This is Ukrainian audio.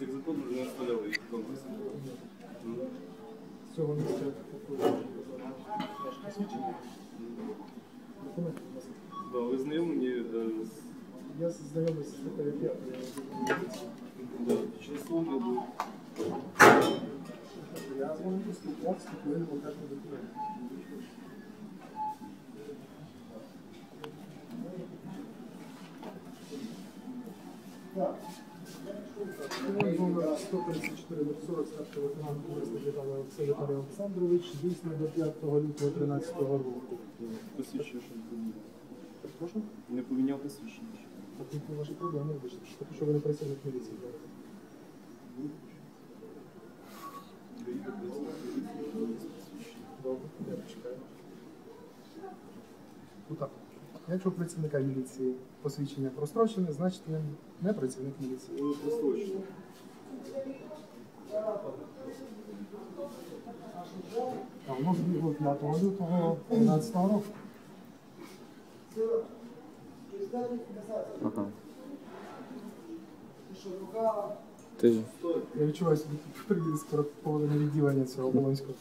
Як закон вже розподали конкурс. З цього місця посвідчення. Документи, будь ласка. Да, ви знайомі е, з Я знайомий з статтею 5. да, часом я був. Я з вами поспілкувався, коли не покажу документи. Так. Номер 134 40 старший лейтенант Борисович Віталій Віталій Олександрович, дійсно до 5 лютого 13 року. Посвідчення, що не поміняв. Прошу? Не поміняв посвідчення. Так які ваші проблеми, вибачте, що що ви не працівник міліції. Добре, я почекаю. Отак. Якщо працівника міліції посвідчення прострочене, значить він не працівник міліції. Воно просрочено. А воно збігло 5 лютого 13 року. Ага. Ти Я відчуваю собі привід з поводу відділення цього Волонського.